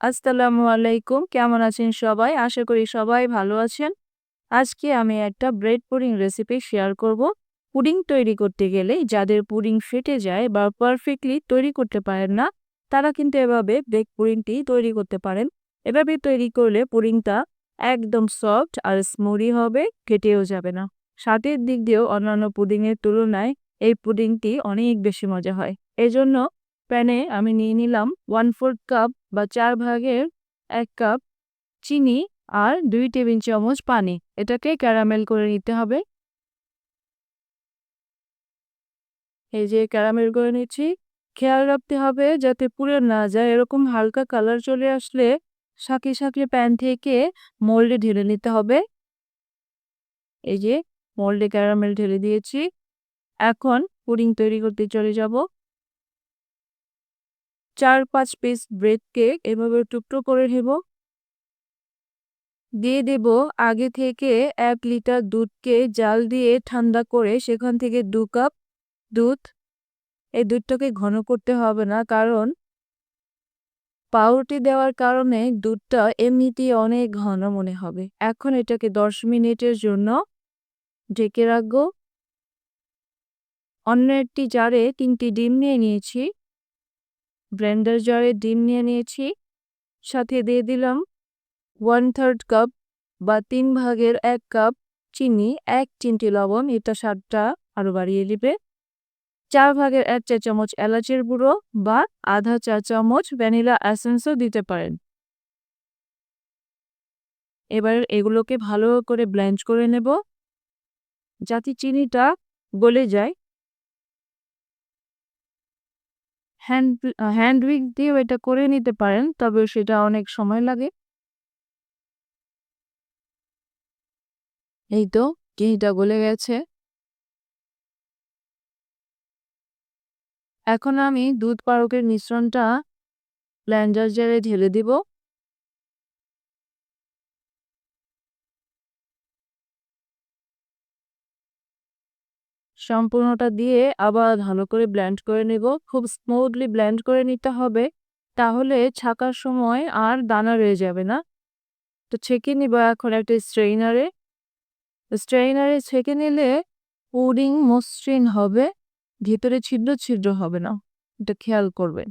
আসসালামু আলাইকুম, কেমন আছেন সবাই? আশা করি সবাই ভালো আছেন। আজকে আমি একটা ব্রেড পুডিং রেসিপি শেয়ার করব। পুডিং তৈরি করতে গেলে যাদের পুডিং ফেটে যায় বা পারফেক্টলি তৈরি করতে পারেন না, তারা কিন্তু এভাবে ব্রেড পুডিংটি তৈরি করতে পারেন। এভাবে তৈরি করলে পুডিংটা একদম সফট আর স্মুদি হবে কেটেও যাবে না। স্বাদের দিক দিয়েও অন্যান্য পুডিংয়ের তুলনায় এই পুডিংটি অনেক বেশি মজা হয়। এজন্য প্যানে আমি নিয়ে নিলাম ওয়ান ফোর্থ কাপ বা চার ভাগের এক কাপ চিনি আর দুই টেবিল চামচ পানি। এটাকে ক্যারামেল করে নিতে হবে। এই যে ক্যারামেল করে নিচ্ছি। খেয়াল রাখতে হবে যাতে পুড়ে না যায়। এরকম হালকা কালার চলে আসলে সাঁকি সাঁকি প্যান থেকে মোল্ডে ঢেলে নিতে হবে। এই যে মোল্ডে ক্যারামেল ঢেলে দিয়েছি। এখন পুডিং তৈরি করতে চলে যাব। চার পাঁচ পিস ব্রেড কেক এভাবে টুকরো করে নেব। দিয়ে দেব আগে থেকে এক লিটার দুধকে জাল দিয়ে ঠান্ডা করে সেখান থেকে দু কাপ দুধ। এই দুধটাকে ঘন করতে হবে না কারণ পাউরুটি দেওয়ার কারণে দুধটা এমনিতেই অনেক ঘন মনে হবে। এখন এটাকে দশ মিনিটের জন্য ঢেকে রাখব। অন্য একটি জারে তিনটি ডিম নিয়ে নিয়েছি। ব্লেন্ডার জারে ডিম নিয়ে নিয়েছি। সাথে দিয়ে দিলাম ওয়ান থার্ড কাপ বা তিন ভাগের এক কাপ চিনি, এক চিনটি লবণ, এটা স্বাদটা আরও বাড়িয়ে দিবে। চার ভাগের এক চা চামচ এলাচের গুঁড়ো বা আধা চা চামচ ভ্যানিলা অ্যাসেন্সও দিতে পারেন। এবার এগুলোকে ভালো করে ব্লেন্ড করে নেব। যাতে চিনিটা গলে যায় হ্যান্ড হ্যান্ড উইক দিয়েও এটা করে নিতে পারেন তবে সেটা অনেক সময় লাগে। এই তো ঘিটা গলে গেছে। এখন আমি দুধ পারকের মিশ্রণটা ব্লেন্ডার জারে ঢেলে দিব। সম্পূর্ণটা দিয়ে আবার ভালো করে ব্লেন্ড করে নেব। খুব স্মুথলি ব্লেন্ড করে নিতে হবে। তাহলে ছাকার সময় আর দানা রয়ে যাবে না। তো ছেঁকে নিব এখন একটা স্ট্রেইনারে স্ট্রেইনারে ছেঁকে নিলে পুডিং মসৃণ হবে, ভিতরে ছিদ্র ছিদ্র হবে না। এটা খেয়াল করবেন।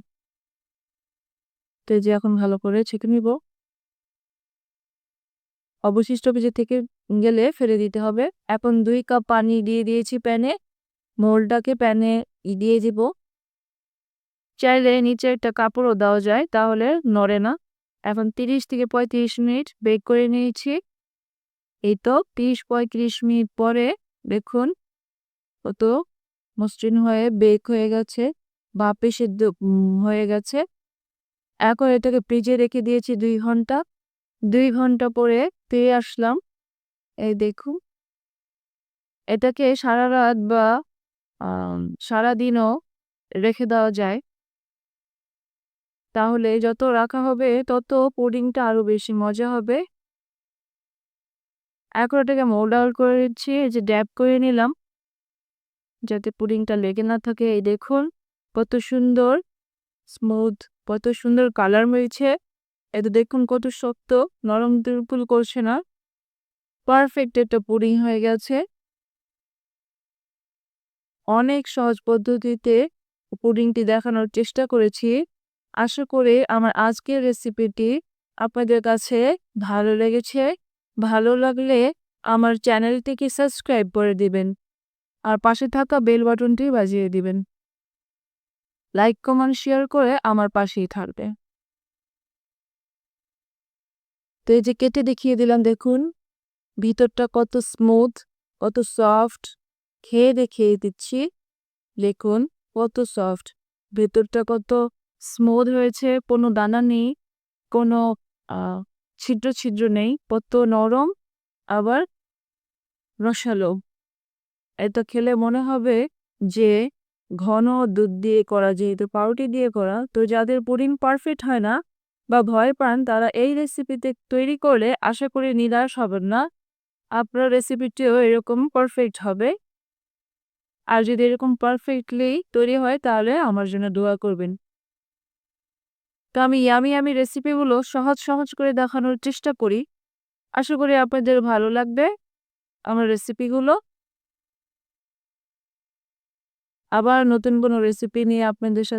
তো যে এখন ভালো করে ছেঁকে নিব। অবশিষ্ট কিছু থেকে গেলে ফেলে দিতে হবে। এখন দুই কাপ পানি দিয়ে দিয়েছি প্যানে। মোলটাকে প্যানে দিয়ে দিব। চাইলে নিচে একটা কাপড়ও দেওয়া যায়, তাহলে নড়ে না। এখন তিরিশ থেকে পঁয়ত্রিশ মিনিট বেক করে নিয়েছি। এই তো তিরিশ পঁয়ত্রিশ মিনিট পরে দেখুন কত মসৃণ হয়ে বেক হয়ে গেছে বাপে সেদ্ধ হয়ে গেছে। এখন এটাকে ফ্রিজে রেখে দিয়েছি দুই ঘণ্টা। দুই ঘণ্টা পরে পেয়ে আসলাম। এই দেখুন। এটাকে সারা রাত বা সারাদিনও রেখে দেওয়া যায়। তাহলে যত রাখা হবে, তত পুডিংটা আরও বেশি মজা হবে। এখন এটাকে মোল্ড আউট করে দিচ্ছি এই যে ড্যাপ করে নিলাম। যাতে পুডিংটা লেগে না থাকে, এই দেখুন, কত সুন্দর স্মুথ, কত সুন্দর কালার হয়েছে। এতে দেখুন, কত শক্ত, নরম, দুর্বল করছে না। পারফেক্ট একটা পুডিং হয়ে গেছে। অনেক সহজ পদ্ধতিতে পুডিংটি দেখানোর চেষ্টা করেছি। আশা করি আমার আজকের রেসিপিটি আপনাদের কাছে ভালো লেগেছে। ভালো লাগলে আমার চ্যানেলটিকে সাবস্ক্রাইব করে দিবেন। আর পাশে থাকা বেল বাটনটি বাজিয়ে দিবেন। লাইক কমেন্ট শেয়ার করে আমার পাশেই থাকবে। তো এই যে কেটে দেখিয়ে দিলাম, দেখুন। ভিতরটা কত স্মুথ কত সফট খেয়ে দেখিয়ে দিচ্ছি। দেখুন, কত সফট ভেতরটা কত স্মুথ হয়েছে, কোনো দানা নেই, কোনো ছিদ্র ছিদ্র নেই, কত নরম, আবার রসালো। এটা খেলে মনে হবে যে ঘন দুধ দিয়ে করা, যেহেতু পাউরুটি দিয়ে করা, তো যাদের পুডিং পারফেক্ট হয় না বা ভয় পান, তারা এই রেসিপিতে তৈরি করলে আশা করি নিরাশ হবেন না। আপনার রেসিপিটিও এরকম পারফেক্ট হবে। আর যদি এরকম পারফেক্টলি তৈরি হয়, তাহলে আমার জন্য দোয়া করবেন। তো আমি ইয়ামি আমি রেসিপিগুলো সহজ সহজ করে দেখানোর চেষ্টা করি। আশা করি আপনাদের ভালো লাগবে আমার রেসিপিগুলো আবার নতুন কোনো রেসিপি নিয়ে আপনাদের সাথে